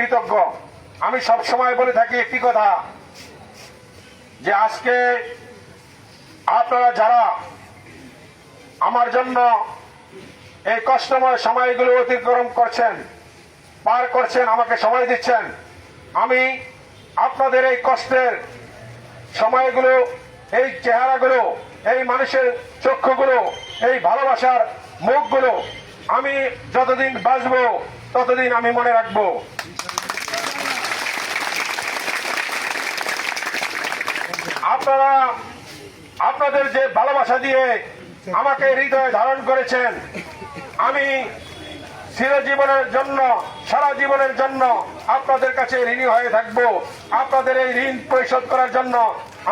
কৃতজ্ঞ। আমি সব সময় বলে থাকি একটি কথা, যে আজকে আপনারা যারা আমার জন্য এই কষ্টময় সময়গুলো অতিক্রম করছেন, পার করছেন, আমাকে সময় দিচ্ছেন, আমি আপনাদের এই কষ্টের সময়গুলো, এই চেহারাগুলো, এই মানুষের চক্ষুগুলো, এই ভালোবাসার মুখগুলো আমি যতদিন বাঁচবো, ততদিন আমি মনে রাখব। আপনারা আপনাদের যে ভালোবাসা দিয়ে আমাকে হৃদয়ে ধারণ করেছেন, আমি চিরজীবনের জন্য, সারা জীবনের জন্য আপনাদের কাছে ঋণী হয়ে থাকব। আপনাদের এই ঋণ পরিশোধ করার জন্য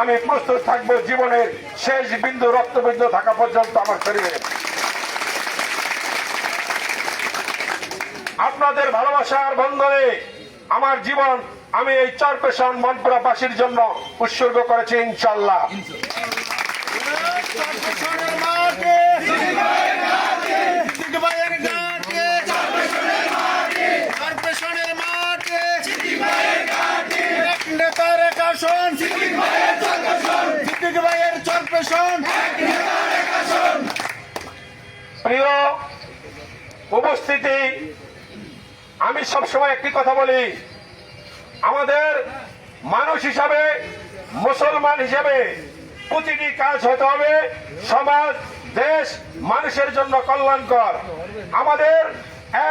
আমি প্রস্তুত থাকব জীবনের শেষ বিন্দু রক্তবিন্দু থাকা পর্যন্ত আমার শরীরে। আপনাদের ভালোবাসার বন্ধনে আমার জীবন আমি এই চরপেশন মনপুরাবাসীর জন্য উৎসর্গ করেছি ইনশাল্লাহ প্রিয় উপস্থিতি, আমি সবসময় একটি কথা বলি। আমাদের মানুষ হিসাবে, মুসলমান হিসাবে প্রতিটি কাজ হতে হবে। সমাজ, দেশ, মানুষের জন্য কল্যাণকর। আমাদের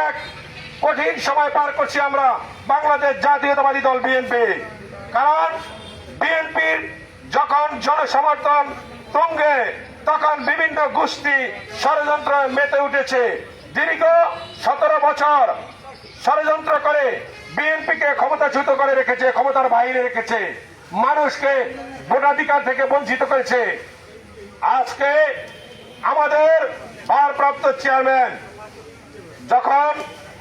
এক কঠিন সময় পার করছি আমরা বাংলাদেশ জাতীয়তাবাদী দল বিএনপি। কারণ বিএনপির যখন জনসমর্থন তুঙ্গে, তখন বিভিন্ন গোষ্ঠী, ষড়যন্ত্র মেতে উঠেছে। দীর্ঘ বছর ষড়যন্ত্র করে বিএনপিকে ক্ষমতাচ্যুত করে রেখেছে, ক্ষমতার বাইরে রেখেছে। মানুষকে ভোটাধিকার থেকে বঞ্চিত করেছে। আজকে আমাদের ভারপ্রাপ্ত চেয়ারম্যান যখন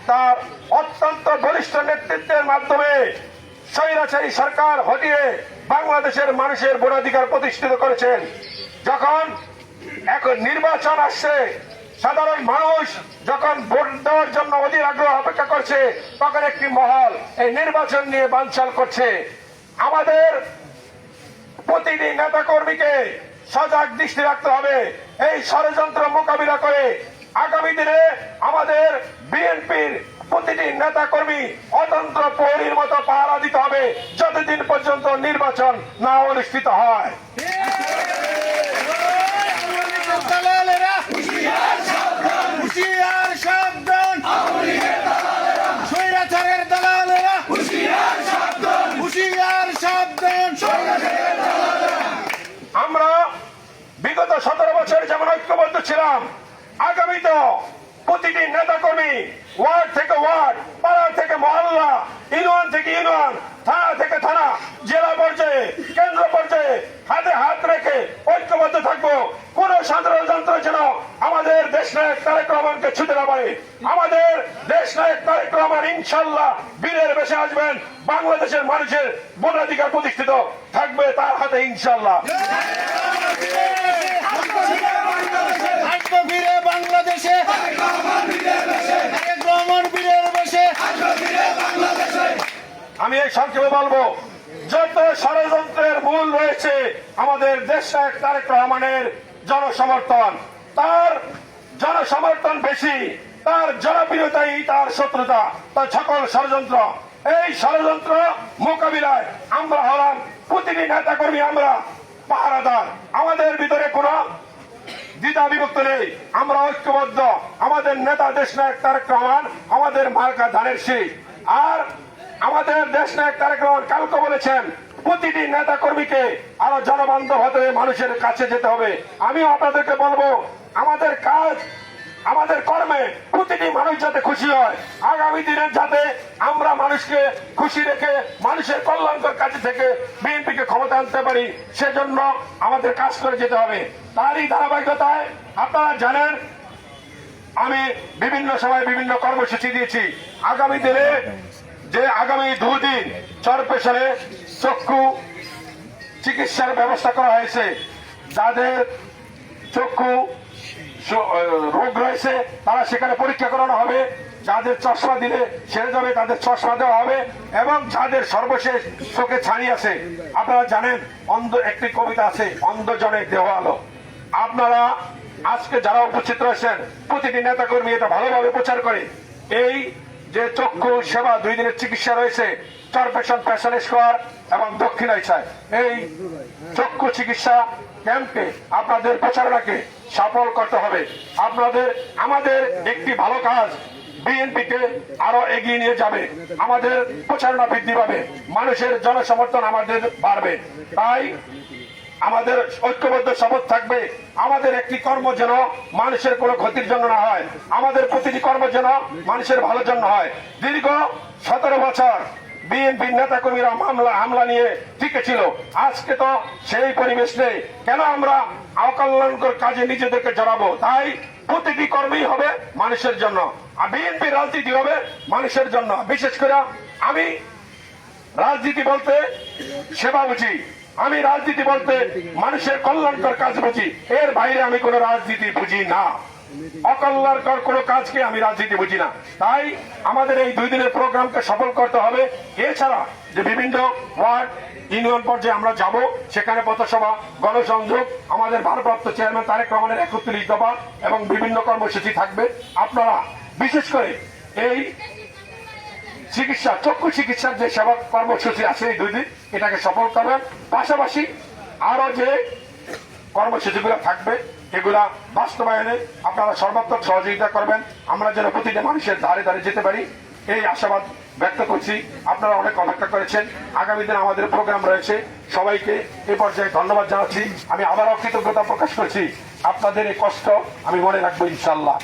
তার অত্যন্ত বলিষ্ঠ নেতৃত্বের মাধ্যমে স্বৈরাচারী সরকার হটিয়ে বাংলাদেশের মানুষের ভোটাধিকার প্রতিষ্ঠিত করেছেন, যখন এখন নির্বাচন আসছে সাধারণ মানুষ যখন ভোট দেওয়ার জন্য অধীর আগ্রহ অপেক্ষা করছে, তখন একটি মহল এই নির্বাচন নিয়ে বানচাল করছে। আমাদের প্রতিটি নেতা কর্মীকে সজাগ দৃষ্টি রাখতে হবে। এই ষড়যন্ত্র মোকাবিলা করে আগামী দিনে আমাদের বিএনপির প্রতিটি নেতা কর্মী অতন্ত্র প্রহরীর মতো পাহারা দিতে হবে, যতদিন পর্যন্ত নির্বাচন না অনুষ্ঠিত হয়। বিগত সতেরো বছর যেমন ঐক্যবদ্ধ ছিলাম আগামী তো প্রতিটি নেতা কর্মী ওয়ার্ড থেকে ওয়ার্ড, পাড়া থেকে মহল্লা, ইউনিয়ন থেকে ইউনিয়ন, থানা থেকে থানা, জেলা পর্যায়ে, কেন্দ্র পর্যায়ে হাতে হাত রেখে ঐক্যবদ্ধ থাকব। কোন ষড়যন্ত্র যেন আমাদের দেশ নায়ক তারেক রহমানকে ছুটে না পারে। আমাদের দেশ নায়ক তারেক রহমান ইনশাল্লাহ বীরের বেশে আসবেন। বাংলাদেশের মানুষের ভোটাধিকার প্রতিষ্ঠিত থাকবে তার হাতে ইনশাল্লাহ। আমি এই সংক্ষেপে বলব, যত ষড়যন্ত্রের মূল রয়েছে, আমাদের দেশ তারেক রহমানের জনসমর্থন, তার জনসমর্থন বেশি, তার জনপ্রিয়তাই তার শত্রুতা, তার সকল ষড়যন্ত্র। এই ষড়যন্ত্র মোকাবিলায় আমরা হলাম প্রতিটি নেতা কর্মী আমরা। পাহারাদার। আমাদের ভিতরে কোন দ্বিধা বিভক্ত নেই। আমরা ঐক্যবদ্ধ। আমাদের নেতা দেশ নায়ক তারেক রহমান, আমাদের মার্কা ধানের শীষ আর আমাদের দেশ নায়ক তারেক রহমান কালকে বলেছেন, প্রতিটি নেতা কর্মীকে আরও জনবান্ধব হতে মানুষের কাছে যেতে হবে। আমি আপনাদেরকে বলব, আমাদের কাজ আমাদের কর্মে প্রতিটি মানুষ যাতে খুশি হয়, আগামী দিনে যাতে আমরা মানুষকে খুশি রেখে মানুষের কল্যাণকর কাজে থেকে বিএনপিকে ক্ষমতা আনতে পারি, সেজন্য আমাদের কাজ করে যেতে হবে। তারই ধারাবাহিকতায় আপনারা জানেন, আমি বিভিন্ন সময় বিভিন্ন কর্মসূচি দিয়েছি। আগামী দিনে যে আগামী দুদিন চরপেশনে চক্ষু চিকিৎসার ব্যবস্থা করা হয়েছে, যাদের চক্ষু রোগ রয়েছে, তারা সেখানে পরীক্ষা করানো হবে। যাদের চশমা দিলে ছেড়ে যাবে, তাদের চশমা দেওয়া হবে এবং যাদের সর্বশেষ চোখে ছানি আছে, আপনারা জানেন, অন্ধ একটি কবিতা আছে, অন্ধজনে দেহ আলো আপনারা আজকে যারা উপস্থিত রয়েছেন, প্রতিটি নেতা কর্মী এটা ভালোভাবে প্রচার করে। এই যে চক্ষু সেবা দুই দিনের চিকিৎসা রয়েছে চরপেশন পেশন স্কোয়ার এবং দক্ষিণ এশিয়ায় এই চক্ষু চিকিৎসা ক্যাম্পে আপনাদের প্রচারণাকে সফল করতে হবে। আপনাদের, আমাদের একটি ভালো কাজ বিএনপিকে আরও এগিয়ে নিয়ে যাবে। আমাদের প্রচারণা বৃদ্ধি পাবে। মানুষের জনসমর্থন আমাদের বাড়বে। তাই আমাদের ঐক্যবদ্ধ শপথ থাকবে। আমাদের একটি কর্ম যেন মানুষের কোনো ক্ষতির জন্য না হয়। আমাদের প্রতিটি কর্ম যেন মানুষের ভালোর জন্য হয়। দীর্ঘ সতেরো বছর বিএনপির নেতা কর্মীরা মামলা হামলা নিয়ে টিকে ছিল। আজকে তো সেই পরিবেশ নেই। কেন আমরা অকল্যাণকর কাজে নিজেদেরকে জড়াবো? তাই প্রতিটি কর্মী হবে মানুষের জন্য। আর বিএনপি রাজনীতি হবে মানুষের জন্য। বিশেষ করে আমি রাজনীতি বলতে সেবা বুঝি। আমি রাজনীতি বলতে মানুষের কল্যাণকর কাজ বুঝি। এর বাইরে আমি কোনো রাজনীতি বুঝি না। অকল্যাণকর কোনো কাজকে আমি রাজনীতি বুঝি না। তাই আমাদের এই দুই দিনের প্রোগ্রামকে সফল করতে হবে। এছাড়া যে বিভিন্ন ওয়ার্ড, ইউনিয়ন পর্যায়ে আমরা যাব, সেখানে পথসভা, গণসংযোগ, আমাদের ভারপ্রাপ্ত চেয়ারম্যান তারেক রহমানের একত্রিশ দফা এবং বিভিন্ন কর্মসূচি থাকবে। আপনারা বিশেষ করে এই চিকিৎসা, চক্ষু চিকিৎসার যে সেবা কর্মসূচি আছে এই দুই দিন, এটাকে সফল করবেন পাশাপাশি আরও যে কর্মসূচিগুলো থাকবে এগুলা বাস্তবায়নে আপনারা সর্বাত্মক সহযোগিতা করবেন। আমরা যেন প্রতিটা মানুষের ধারে ধারে যেতে পারি, এই আশাবাদ ব্যক্ত করছি। আপনারা অনেক অপেক্ষা করেছেন। আগামী দিন আমাদের প্রোগ্রাম রয়েছে। সবাইকে এ পর্যায়ে ধন্যবাদ জানাচ্ছি। আমি আবারও কৃতজ্ঞতা প্রকাশ করছি। আপনাদের এই কষ্ট আমি মনে রাখব ইনশাল্লাহ